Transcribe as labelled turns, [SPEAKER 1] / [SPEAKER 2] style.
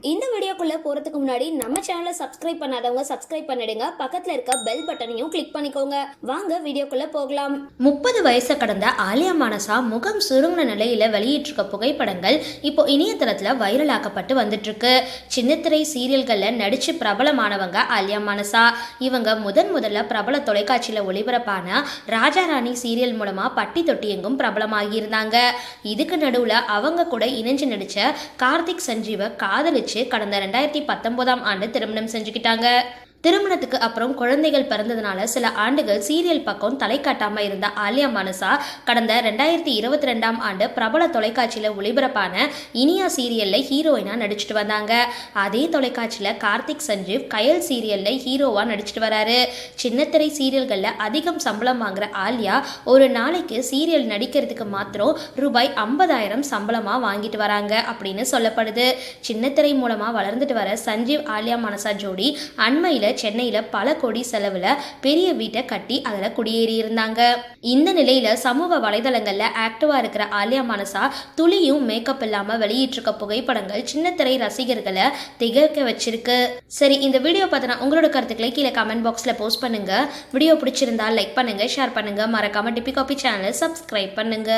[SPEAKER 1] இந்த வீடியோக்குள்ளே போறதுக்கு முன்னாடி நம்ம சேனலை சப்ஸ்கிரைப் பண்ணாதவங்க சப்ஸ்கிரைப் பண்ணிடுங்க. பக்கத்தில் இருக்க பெல் பட்டனையும் கிளிக் பண்ணிக்கோங்க. வாங்க வீடியோக்குள்ளே போகலாம்.
[SPEAKER 2] முப்பது வயசை கடந்த ஆலியா மானசா முகம் சுருங்கின நிலையில் வெளியிட்டிருக்க புகைப்படங்கள் இப்போ இணையதளத்தில் வைரலாக்கப்பட்டு வந்துட்டுருக்கு. சின்னத்திரை சீரியல்களில் நடித்து பிரபலமானவங்க ஆலியா மானசா. இவங்க முதன் முதல்ல பிரபல தொலைக்காட்சியில் ஒளிபரப்பான ராஜா ராணி சீரியல் மூலமாக பட்டி தொட்டி எங்கும் பிரபலமாகியிருந்தாங்க. இதுக்கு நடுவில் அவங்க கூட இணைஞ்சு நடித்த கார்த்திக் சஞ்சீவை காதலிச்சு கடந்த ரெண்டாயிரத்தி பத்தொன்பதாம் ஆண்டு திருமணம் செஞ்சுக்கிட்டாங்க. திருமணத்துக்கு அப்புறம் குழந்தைகள் பிறந்ததுனால சில ஆண்டுகள் சீரியல் பக்கம் தலை காட்டாமல் இருந்த ஆலியா மனசா கடந்த ரெண்டாயிரத்தி இருபத்தி ரெண்டாம் ஆண்டு பிரபல தொலைக்காட்சியில் ஒளிபரப்பான இனியா சீரியல்ல ஹீரோயினா நடிச்சிட்டு வந்தாங்க. அதே தொலைக்காட்சியில் கார்த்திக் சஞ்சீவ் கயல் சீரியல்ல ஹீரோவாக நடிச்சிட்டு வராரு. சின்னத்திரை சீரியல்களில் அதிகம் சம்பளம் வாங்குற ஆலியா ஒரு நாளைக்கு சீரியல் நடிக்கிறதுக்கு மாத்திரம் ரூபாய் ஐம்பதாயிரம் சம்பளமாக வாங்கிட்டு வராங்க அப்படின்னு சொல்லப்படுது. சின்னத்திரை மூலமாக வளர்ந்துட்டு வர சஞ்சீவ் ஆலியா மனசா ஜோடி அண்மையில் சென்னையில பல கோடி செலவுல பெரிய வீட்டை கட்டி அதுல குடியேறி இருந்தாங்க இந்த நிலையில சமூக வலைதளங்கள்ல ஆக்டிவா இருக்கிற ஆலியா மனசா துளியும் மேக்கப் இல்லாம வெளியிட்டிருக்க புகைப்படங்கள் சின்னத்திரை ரசிகர்களை திகழ்க்க வச்சிருக்கு. சரி இந்த வீடியோ பார்த்தனா உங்களோட கருத்துக்களை கீழே கமெண்ட் பாக்ஸ்ல போஸ்ட் பண்ணுங்க. வீடியோ பிடிச்சிருந்தா லைக் பண்ணுங்க ஷேர் பண்ணுங்க. மறக்காம டிபி காபி சேனலை சப்ஸ்கிரைப் பண்ணுங்க.